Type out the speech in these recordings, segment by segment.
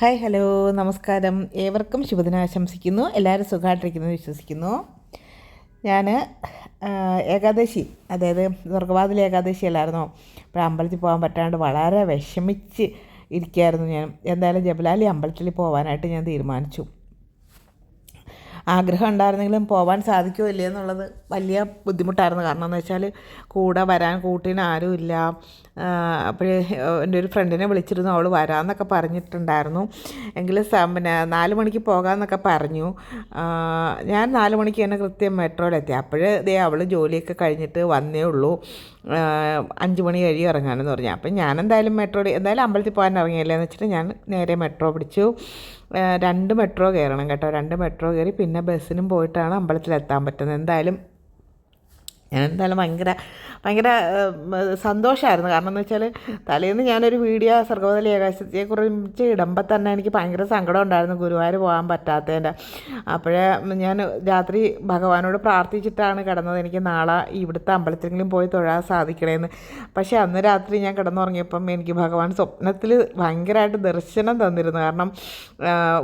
Hi hello നമസ്കാരം. ഏവർക്കും ശുഭദിനം ആശംസിക്കുന്നു. എല്ലാവരും സുഖമായിട്ടിരിക്കുന്നു വിശ്വസിക്കുന്നു. ഞാൻ ഏകാദശി അതായത് സ്വർഗവാതിൽ ഏകാദശി അല്ലായിരുന്നോ? അപ്പോൾ അമ്പലത്തിൽ പോകാൻ പറ്റാണ്ട് വളരെ വിഷമിച്ച് ഇരിക്കുകയായിരുന്നു ഞാൻ. എന്തായാലും ജബലാലി അമ്പലത്തിൽ പോകാനായിട്ട് ഞാൻ തീരുമാനിച്ചു. ആഗ്രഹം ഉണ്ടായിരുന്നെങ്കിലും പോകാൻ സാധിക്കുമോ ഇല്ലേ എന്നുള്ളത് വലിയ ബുദ്ധിമുട്ടായിരുന്നു. കാരണം എന്ന് വെച്ചാൽ കൂടെ വരാൻ കൂട്ടിന് ആരുമില്ല അപ്പോഴേ എന്റെ ഒരു ഫ്രണ്ടിനെ വിളിച്ചിരുന്നു. അവൾ വരാമെന്നൊക്കെ പറഞ്ഞിട്ടുണ്ടായിരുന്നു. എങ്കിലും പിന്നെ നാല് മണിക്ക് പോകാമെന്നൊക്കെ പറഞ്ഞു. ഞാൻ നാല് മണിക്ക് തന്നെ കൃത്യം മെട്രോയിലെത്തി. അപ്പോഴേ ദേ അവൾ ജോലിയൊക്കെ കഴിഞ്ഞിട്ട് വന്നേ ഉള്ളൂ. അഞ്ച് മണി കഴിയും ഇറങ്ങാനെന്ന് പറഞ്ഞു. അപ്പം ഞാൻ എന്തായാലും മെട്രോയിൽ എന്തായാലും അമ്പലത്തിൽ പോകാൻ ഇറങ്ങിയല്ലേ എന്ന് വെച്ചിട്ട് ഞാൻ നേരെ മെട്രോ പിടിച്ചു. രണ്ട് മെട്രോ കയറണം കേട്ടോ. രണ്ട് മെട്രോ കയറി പിന്നെ ബസ്സിനും പോയിട്ടാണ് അമ്പലത്തിലെത്താൻ പറ്റുന്നത്. എന്തായാലും ഞാൻ എന്തായാലും ഭയങ്കര ഭയങ്കര സന്തോഷമായിരുന്നു കാരണം എന്ന് വെച്ചാൽ തലേന്ന് ഞാനൊരു വീഡിയോ സർഗോദല കുറിച്ച് ഇടുമ്പോൾ തന്നെ എനിക്ക് ഭയങ്കര സങ്കടം ഉണ്ടായിരുന്നു ഗുരുവായൂർ പോകാൻ പറ്റാത്തതിന്റെ. അപ്പോഴേ ഞാൻ രാത്രി ഭഗവാനോട് പ്രാർത്ഥിച്ചിട്ടാണ് കിടന്നത്. എനിക്ക് നാളെ ഇവിടുത്തെ അമ്പലത്തിലെങ്കിലും പോയി തൊഴാൻ സാധിക്കണേന്ന്. പക്ഷേ അന്ന് രാത്രി ഞാൻ കിടന്നുറങ്ങിയപ്പം എനിക്ക് ഭഗവാൻ സ്വപ്നത്തിൽ ഭയങ്കരമായിട്ട് ദർശനം തന്നിരുന്നു. കാരണം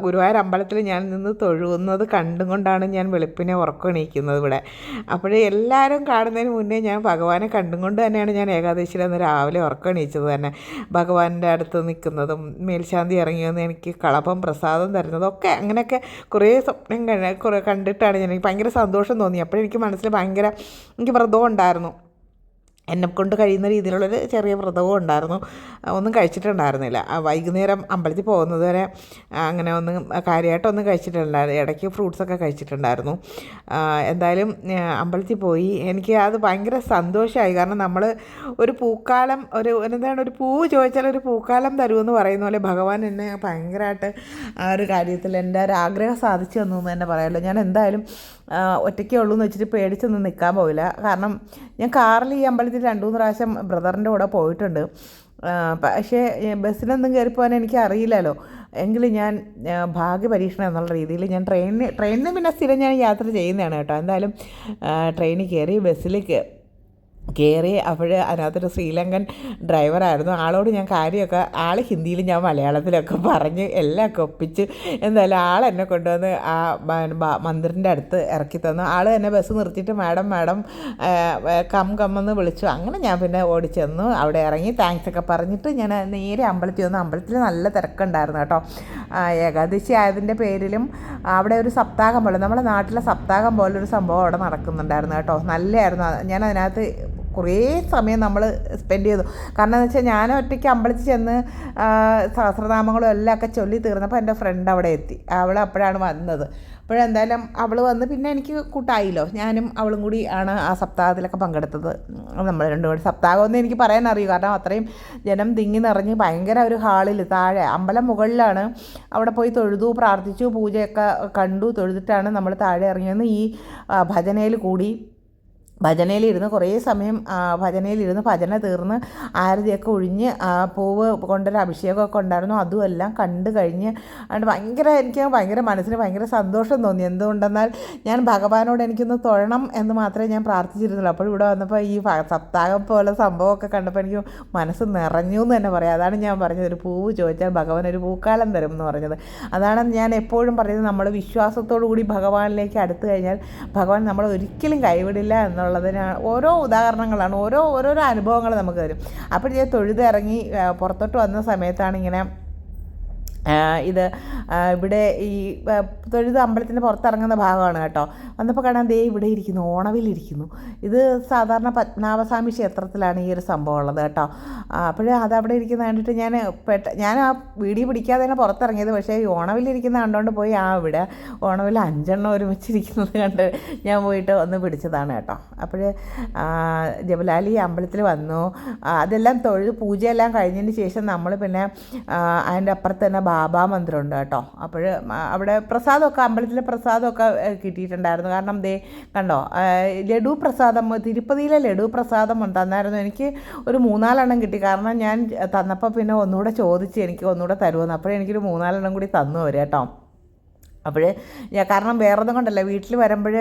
ഗുരുവായൂർ അമ്പലത്തിൽ ഞാൻ നിന്ന് തൊഴുകുന്നത് കണ്ടുകൊണ്ടാണ് ഞാൻ വെളുപ്പിനെ ഉറക്കം എണീക്കുന്നത് ഇവിടെ. അപ്പോഴേ എല്ലാവരും കാണുന്നതിന് മുന്നേ ഞാൻ ഭഗവാനെ കണ്ടും കൊണ്ട് തന്നെയാണ് ഞാൻ ഏകാദശിയിൽ അന്ന് രാവിലെ ഉറക്കണീച്ചത് തന്നെ. ഭഗവാന്റെ അടുത്ത് നിൽക്കുന്നതും മേൽശാന്തി ഇറങ്ങിയെന്ന് എനിക്ക് കളഭം പ്രസാദം തരുന്നതും ഒക്കെ അങ്ങനെയൊക്കെ കുറേ സ്വപ്നം കുറേ കണ്ടിട്ടാണ് ഞാൻ എനിക്ക് ഭയങ്കര സന്തോഷം തോന്നി. അപ്പോഴെനിക്ക് മനസ്സിൽ ഭയങ്കര എനിക്ക് വ്രതവും ഉണ്ടായിരുന്നു. എന്നെ കൊണ്ട് കഴിയുന്ന രീതിയിലുള്ളൊരു ചെറിയ വ്രതവും ഉണ്ടായിരുന്നു. ഒന്നും കഴിച്ചിട്ടുണ്ടായിരുന്നില്ല. വൈകുന്നേരം അമ്പലത്തിൽ പോകുന്നത് വരെ അങ്ങനെ ഒന്നും കാര്യമായിട്ടൊന്നും കഴിച്ചിട്ടുണ്ടായിരുന്നു ഇടയ്ക്ക് ഫ്രൂട്ട്സൊക്കെ കഴിച്ചിട്ടുണ്ടായിരുന്നു. എന്തായാലും അമ്പലത്തിൽ പോയി. എനിക്ക് അത് ഭയങ്കര സന്തോഷമായി കാരണം നമ്മൾ ഒരു പൂക്കാലം ഒരു എന്താണ് ഒരു പൂ ചോദിച്ചാൽ ഒരു പൂക്കാലം തരുമെന്ന് പറയുന്ന പോലെ ഭഗവാൻ എന്നെ ഭയങ്കരമായിട്ട് ആ ഒരു കാര്യത്തിൽ എന്റെ ഒരു ആഗ്രഹം സാധിച്ചു തന്നു എന്ന് തന്നെ പറയാമല്ലോ ഞാൻ എന്തായാലും ഒറ്റയ്ക്കേ ഉള്ളൂ എന്ന് വെച്ചിട്ട് പേടിച്ചൊന്നും നിൽക്കാൻ പോവില്ല. കാരണം ഞാൻ കാറിൽ ഈ അമ്പലത്തിൽ രണ്ടു മൂന്ന് പ്രാവശ്യം ബ്രദറിന്റെ കൂടെ പോയിട്ടുണ്ട്. പക്ഷേ ബസ്സിലൊന്നും കയറി പോകാൻ എനിക്ക് അറിയില്ലല്ലോ. എങ്കിലും ഞാൻ ഭാഗ്യ പരീക്ഷണം എന്നുള്ള രീതിയിൽ ഞാൻ ട്രെയിനിന് ട്രെയിനിന് പിന്നെ സ്ഥിരം ഞാൻ യാത്ര ചെയ്യുന്നതാണ് കേട്ടോ. എന്തായാലും ട്രെയിനിൽ കയറി ബസ്സിൽ കയറി അപ്പോൾ അതിനകത്തൊരു ശ്രീലങ്കൻ ഡ്രൈവറായിരുന്നു. ആളോട് ഞാൻ കാര്യമൊക്കെ ആൾ ഹിന്ദിയിലും ഞാൻ മലയാളത്തിലൊക്കെ പറഞ്ഞ് എല്ലാം ഒക്കെ ഒപ്പിച്ച് എന്തായാലും ആൾ എന്നെ കൊണ്ടുവന്ന് ആ മന്ദിറിന്റെ അടുത്ത് ഇറക്കി തന്നു. ആൾ എന്നെ ബസ് നിർത്തിയിട്ട് മാഡം മാഡം കം കമ്മെന്ന് വിളിച്ചു. അങ്ങനെ ഞാൻ പിന്നെ ഓടിച്ചെന്നു. അവിടെ ഇറങ്ങി താങ്ക്സ് ഒക്കെ പറഞ്ഞിട്ട് ഞാൻ നേരെ അമ്പലത്തിൽ വന്നു. അമ്പലത്തിൽ നല്ല തിരക്കുണ്ടായിരുന്നു കേട്ടോ. ഏകാദശി ആയതിന്റെ പേരിലും അവിടെ ഒരു സപ്താഹം പോലെ നമ്മുടെ നാട്ടിലെ സപ്താഹം പോലെ ഒരു സംഭവം അവിടെ നടക്കുന്നുണ്ടായിരുന്നു കേട്ടോ. നല്ലതായിരുന്നു ഞാൻ അതിനകത്ത് കുറേ സമയം നമ്മൾ സ്പെൻഡ് ചെയ്തു. കാരണം എന്ന് വെച്ചാൽ ഞാൻ ഒറ്റയ്ക്ക് അമ്പലത്തിൽ ചെന്ന് സഹസ്രനാമങ്ങളും എല്ലാം ഒക്കെ ചൊല്ലി തീർന്നപ്പോൾ എന്റെ ഫ്രണ്ട് അവിടെ എത്തി. അവൾ അപ്പോഴാണ് വന്നത്. അപ്പോഴെന്തായാലും അവൾ വന്ന് പിന്നെ എനിക്ക് കൂട്ടായില്ലോ. ഞാനും അവളും കൂടി ആണ് ആ സപ്താഹത്തിലൊക്കെ പങ്കെടുത്തത്. നമ്മൾ രണ്ടും കൂടി സപ്താഹമൊന്നും എനിക്ക് പറയാൻ അറിയൂ. കാരണം അത്രയും ജനം തിങ്ങി നിറഞ്ഞ് ഭയങ്കര ഒരു ഹാളിൽ താഴെ അമ്പലം മുകളിലാണ്. അവിടെ പോയി തൊഴുതു പ്രാർത്ഥിച്ചു പൂജയൊക്കെ കണ്ടു തൊഴുതിട്ടാണ് നമ്മൾ താഴെ ഇറങ്ങിയെന്ന് ഈ ഭജനയിൽ കൂടി ഭജനയിലിരുന്ന് കുറേ സമയം ഭജനയിലിരുന്ന് ഭജന തീർന്ന് ആരതിയൊക്കെ ഒഴിഞ്ഞ് പൂവ് കൊണ്ടൊരു അഭിഷേകമൊക്കെ ഉണ്ടായിരുന്നു. അതുമെല്ലാം കണ്ടു കഴിഞ്ഞ് അതുകൊണ്ട് ഭയങ്കര എനിക്ക് ഭയങ്കര മനസ്സിന് ഭയങ്കര സന്തോഷം തോന്നി. എന്തുകൊണ്ടെന്നാൽ ഞാൻ ഭഗവാനോട് എനിക്കൊന്ന് തൊഴണം എന്ന് മാത്രമേ ഞാൻ പ്രാർത്ഥിച്ചിരുന്നുള്ളൂ. അപ്പോൾ ഇവിടെ വന്നപ്പോൾ ഈ സപ്താഹം പോലെ സംഭവമൊക്കെ കണ്ടപ്പോൾ എനിക്ക് മനസ്സ് നിറഞ്ഞു എന്ന് തന്നെ പറയാം. അതാണ് ഞാൻ പറഞ്ഞത്. ഒരു പൂവ് ചോദിച്ചാൽ ഭഗവാൻ ഒരു പൂക്കാലം തരും എന്ന് പറഞ്ഞത്. അതാണ് ഞാൻ എപ്പോഴും പറയുന്നത്. നമ്മൾ വിശ്വാസത്തോടു കൂടി ഭഗവാനിലേക്ക് അടുത്തു കഴിഞ്ഞാൽ ഭഗവാൻ നമ്മളെ ഒരിക്കലും കൈവിടില്ല എന്നുള്ള എന്നുള്ളതിനാണ് ഓരോ ഉദാഹരണങ്ങളാണ് ഓരോ ഓരോരോ അനുഭവങ്ങൾ നമുക്ക് തരും. അപ്പോൾ ഞാൻ തൊഴുതിറങ്ങി പുറത്തോട്ട് വന്ന സമയത്താണ് ഇങ്ങനെ ഇത് ഇവിടെ ഈ തൊഴുത് അമ്പലത്തിന്റെ പുറത്തിറങ്ങുന്ന ഭാഗമാണ് കേട്ടോ. വന്നപ്പോൾ കാണാൻ ദേ ഇവിടെ ഇരിക്കുന്നു ഓണവിലിരിക്കുന്നു ഇത് സാധാരണ പത്മനാഭസ്വാമി ക്ഷേത്രത്തിലാണ് ഈ ഒരു സംഭവം ഉള്ളത് കേട്ടോ. അപ്പോഴേ അതവിടെ ഇരിക്കുന്ന കണ്ടിട്ട് ഞാൻ പെട്ട ഞാൻ ആ വീടി പിടിക്കാതെ തന്നെ പുറത്തിറങ്ങിയത് പക്ഷേ ഈ ഓണവിലിരിക്കുന്ന കണ്ടുകൊണ്ട് പോയി ആ ഇവിടെ ഓണവിൽ അഞ്ചെണ്ണം ഒരുമിച്ചിരിക്കുന്നത് കണ്ട് ഞാൻ പോയിട്ട് ഒന്ന് പിടിച്ചതാണ് കേട്ടോ. അപ്പോഴേ ജബലാലി അമ്പലത്തിൽ വന്നു. അതെല്ലാം തൊഴുത് പൂജയെല്ലാം കഴിഞ്ഞതിന് ശേഷം നമ്മൾ പിന്നെ അതിന്റെ അപ്പുറത്ത് തന്നെ ബാബാ ഉണ്ട് കേട്ടോ. അപ്പോൾ അവിടെ പ്രസാദമൊക്കെ അമ്പലത്തിലെ പ്രസാദമൊക്കെ കിട്ടിയിട്ടുണ്ടായിരുന്നു. കാരണം ദേ കണ്ടോ ലഡു പ്രസാദം തിരുപ്പതിയിലെ ലഡു പ്രസാദം തന്നായിരുന്നു എനിക്ക് ഒരു മൂന്നാലെണ്ണം കിട്ടി. കാരണം ഞാൻ തന്നപ്പോൾ പിന്നെ ഒന്നുകൂടെ ചോദിച്ച് എനിക്ക് ഒന്നുകൂടെ തരുമെന്ന് അപ്പോഴെനിക്കൊരു മൂന്നാലെണ്ണം കൂടി തന്നു വരും കേട്ടോ. അപ്പോഴേ ഞാൻ കാരണം വേറെ ഒന്നും കൊണ്ടല്ല വീട്ടിൽ വരുമ്പോൾ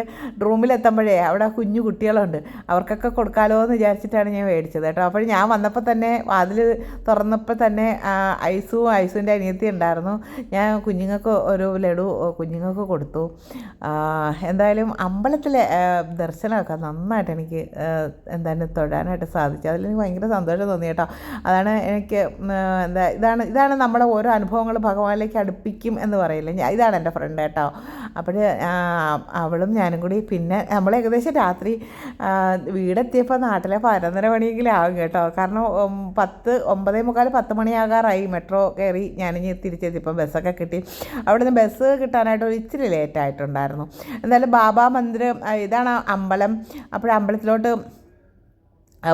റൂമിലെത്തുമ്പോഴേ അവിടെ കുഞ്ഞു കുട്ടികളുണ്ട് അവർക്കൊക്കെ കൊടുക്കാലോ എന്ന് വിചാരിച്ചിട്ടാണ് ഞാൻ മേടിച്ചത് കേട്ടോ. അപ്പോൾ ഞാൻ വന്നപ്പോൾ തന്നെ വാതിൽ തുറന്നപ്പോൾ തന്നെ ഐസും ഐസുവിന്റെ അനിയത്തി ഉണ്ടായിരുന്നു. ഞാൻ കുഞ്ഞുങ്ങൾക്ക് ഒരു ലഡു കുഞ്ഞുങ്ങൾക്ക് കൊടുത്തു. എന്തായാലും അമ്പലത്തിലെ ദർശനമൊക്കെ നന്നായിട്ട് എനിക്ക് എന്താണ് തൊഴാനായിട്ട് സാധിച്ചു. അതിൽ എനിക്ക് ഭയങ്കര സന്തോഷം തോന്നി കേട്ടോ. അതാണ് എനിക്ക് എന്താ ഇതാണ് ഇതാണ് നമ്മുടെ ഓരോ അനുഭവങ്ങൾ ഭഗവാനിലേക്ക് അടുപ്പിക്കും എന്ന് പറയില്ലേ? ഇതാണ് എന്റെ ഫ്രണ്ട് കേട്ടോ അപ്പോൾ അവളും ഞാനും കൂടി പിന്നെ നമ്മൾ ഏകദേശം രാത്രി വീടെത്തിയപ്പോൾ നാട്ടിലെ പതിനൊന്നര മണിയെങ്കിലും ആകും കേട്ടോ. കാരണം പത്ത് ഒമ്പതേ മുക്കാൽ പത്ത് മണിയാകാറായി മെട്രോ കയറി ഞാനിഞ്ഞ് തിരിച്ചെത്തിയപ്പോൾ ബസ്സൊക്കെ കിട്ടി. അവിടുന്ന് ബസ് കിട്ടാനായിട്ട് ഒരു ഇച്ചിരി ലേറ്റ് എന്തായാലും ബാബാ മന്ദിരം ഇതാണ് അമ്പലം. അപ്പോൾ അമ്പലത്തിലോട്ട്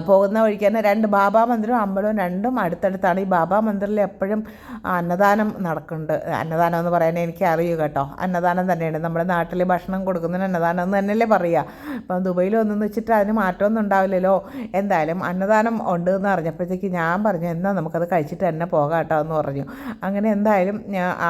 പോകുന്ന വഴിക്ക് തന്നെ രണ്ട് ബാബാ മന്ദിരവും അമ്പലവും രണ്ടും അടുത്തടുത്താണ്. ഈ ബാബാ മന്ദിറിൽ എപ്പോഴും അന്നദാനം നടക്കുന്നുണ്ട്. അന്നദാനം എന്ന് പറയാൻ എനിക്ക് അറിയൂ കേട്ടോ. അന്നദാനം തന്നെയാണ്. നമ്മുടെ നാട്ടിൽ ഭക്ഷണം കൊടുക്കുന്നതിന് അന്നദാനം എന്ന് തന്നെയല്ലേ പറയുക അപ്പം ദുബൈയിൽ ഒന്നെന്ന് വെച്ചിട്ട് അതിന് മാറ്റമൊന്നും ഉണ്ടാവില്ലല്ലോ. എന്തായാലും അന്നദാനം ഉണ്ട് എന്ന് അറിഞ്ഞപ്പോഴത്തേക്ക് ഞാൻ പറഞ്ഞു എന്നാൽ നമുക്കത് കഴിച്ചിട്ട് തന്നെ പോകാം കേട്ടോ എന്ന് പറഞ്ഞു. അങ്ങനെ എന്തായാലും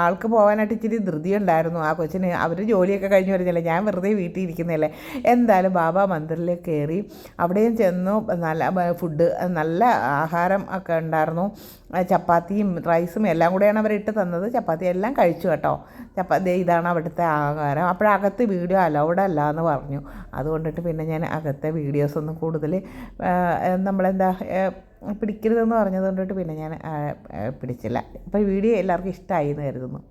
ആൾക്ക് പോകാനായിട്ട് ഇച്ചിരി ധൃതി ഉണ്ടായിരുന്നു. ആ കൊച്ചിന് അവർ ജോലിയൊക്കെ കഴിഞ്ഞു വരുന്നില്ല? ഞാൻ വെറുതെ വീട്ടിൽ ഇരിക്കുന്നതല്ലേ? എന്തായാലും ബാബാ മന്ദിറിൽ കയറി അവിടെയും ചെന്നു. നല്ല ഫുഡ് നല്ല ആഹാരം ഒക്കെ ഉണ്ടായിരുന്നു. ചപ്പാത്തിയും റൈസും എല്ലാം കൂടെയാണ് അവർ ഇട്ട് തന്നത്. ചപ്പാത്തി എല്ലാം കഴിച്ചു കേട്ടോ. ചപ്പാത്തി ഇതാണ് അവിടുത്തെ ആഹാരം. അപ്പോഴകത്ത് വീഡിയോ അലൗഡ് അല്ല എന്ന് പറഞ്ഞു. അതുകൊണ്ടിട്ട് പിന്നെ ഞാൻ അകത്തെ വീഡിയോസ് ഒന്നും കൂടുതൽ നമ്മളെന്താ പിടിക്കരുതെന്ന് പറഞ്ഞത് കൊണ്ടിട്ട് പിന്നെ ഞാൻ പിടിച്ചില്ല. അപ്പോൾ വീഡിയോ എല്ലാവർക്കും ഇഷ്ടമായി എന്ന് കരുതുന്നു.